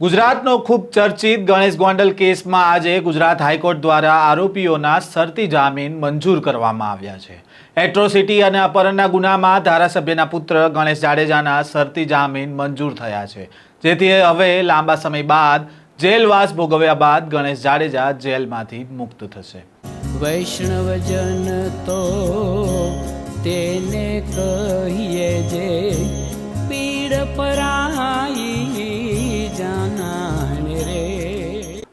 ગુજરાતનો ખૂબ ચર્ચિત ગણેશ ગોંડલ કેસમાં આજે ગુજરાત હાઈકોર્ટ દ્વારા આરોપીઓના શરતી જામીન મંજૂર કરવામાં આવ્યા છે. એટ્રોસિટી અને અપહરણના ગુનામાં ધારાસભ્યના પુત્ર ગણેશ જાડેજાના શરતી જામીન મંજૂર થયા છે. જેથી હવે લાંબા સમય બાદ જેલવાસ ભોગવ્યા બાદ ગણેશ જાડેજા જેલમાંથી મુક્ત થશે. વૈષ્ણવજન તો તેને કહીએ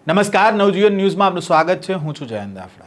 નમસ્કાર, નવજીવન ન્યૂઝમાં આપનું સ્વાગત છે. હું છું જયંત દાફડા.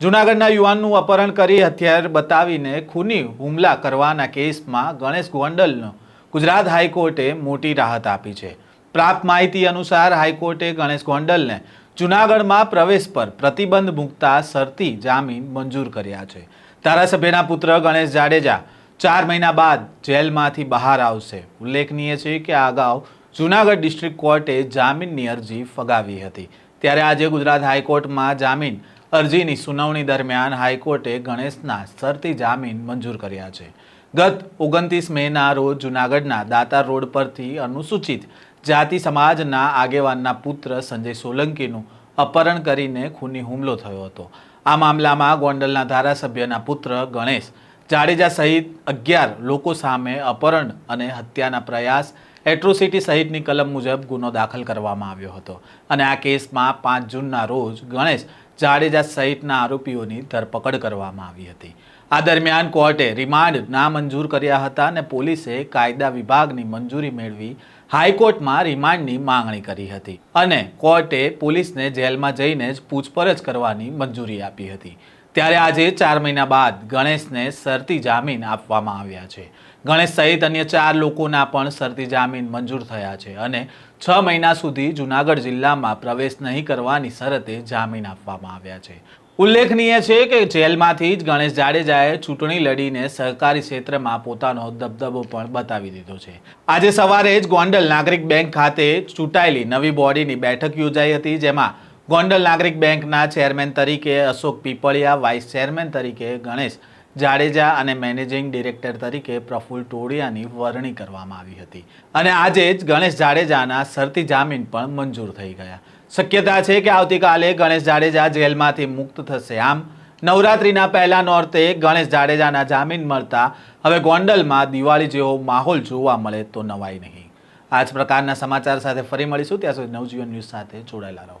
જૂનાગઢના યુવાનનું અપહરણ કરી હથિયાર બતાવીને ખૂની હુમલા કરવાના કેસમાં ગણેશ ગોંડલનો ગુજરાત હાઈકોર્ટે મોટી રાહત આપી છે. પ્રાપ્ત માહિતી અનુસાર હાઈકોર્ટે ગણેશ ગોંડલને જૂનાગઢમાં પ્રવેશ પર પ્રતિબંધ મૂકતા શરતી જામીન મંજૂર કર્યા છે. ધારાસભ્યના પુત્ર ગણેશ જાડેજા ચાર મહિના બાદ જેલમાંથી બહાર આવશે. ઉલ્લેખનીય છે કે આ અગાઉ જૂનાગઢ ડિસ્ટ્રિક્ટ કોર્ટે જામીનની અરજી ફગાવી હતી. ત્યારે આજે ગુજરાત હાઈકોર્ટમાં જામીન અરજીની સુનાવણી દરમિયાન હાઈકોર્ટે ગણેશના શરતી જામીન મંજૂર કર્યા છે. ગત ઓગણત્રીસ મેના રોજ જૂનાગઢના દાતાર રોડ પરથી અનુસૂચિત જાતિ સમાજના આગેવાનના પુત્ર સંજય સોલંકીનું અપહરણ કરીને ખૂની હુમલો થયો હતો. આ મામલામાં ગોંડલના ધારાસભ્યના પુત્ર ગણેશ જાડેજા સહિત અગિયાર લોકો સામે અપહરણ અને હત્યાના પ્રયાસ એટ્રોસિટી સહિતની કલમ મુજબ ગુનો દાખલ કરવામાં આવ્યો હતો. અને આ કેસમાં પાંચ જૂનના રોજ ગણેશ જાડેજા સહિતના આરોપીઓની ધરપકડ કરવામાં આવી હતી. આ દરમિયાન કોર્ટે રિમાન્ડ નામંજૂર કર્યા હતા અને પોલીસે કાયદા વિભાગની મંજૂરી મેળવી હાઈકોર્ટમાં રિમાન્ડની માંગણી કરી હતી. અને કોર્ટે પોલીસને જેલમાં જઈને જ પૂછપરછ કરવાની મંજૂરી આપી હતી. ત્યારે આજે ચાર મહિના બાદ ગણેશને શરતી જામીન આપવામાં આવ્યા છે. ગણેશ સહિત અન્ય ચાર લોકોના પણ શરતી જામીન મંજૂર થયા છે અને છ મહિના સુધી જુનાગઢ જિલ્લામાં પ્રવેશ નહીં કરવાની શરતે જામીન આપવામાં આવ્યા છે. ઉલ્લેખનીય છે કે જેલમાંથી જ ગણેશ જાડેજાએ ચૂંટણી લડીને સહકારી ક્ષેત્રમાં પોતાનો દબદબો પણ બતાવી દીધો છે. આજે સવારે જ ગોંડલ નાગરિક બેંક ખાતે ચૂંટાયેલી નવી બોડીની બેઠક યોજાઈ હતી, જેમાં ગોંડલ નાગરિક બેંકના ચેરમેન તરીકે અશોક પીપળિયા, વાઇસ ચેરમેન તરીકે ગણેશ જાડેજા અને મેનેજિંગ ડિરેક્ટર તરીકે પ્રફુલ ટોડિયાની વરણી કરવામાં આવી હતી. અને આજે જ ગણેશ જાડેજાના શરતી જામીન પણ મંજૂર થઈ ગયા. શક્યતા છે કે આવતીકાલે ગણેશ જાડેજા જેલમાંથી મુક્ત થશે. આમ, નવરાત્રિના પહેલા નોરતે ગણેશ જાડેજાના જામીન મળતા હવે ગોંડલમાં દિવાળી જેવો માહોલ જોવા મળે તો નવાઈ નહીં. આ જ પ્રકારના સમાચાર સાથે ફરી મળીશું. ત્યાં સુધી નવજીવન ન્યૂઝ સાથે જોડાયેલા રહો.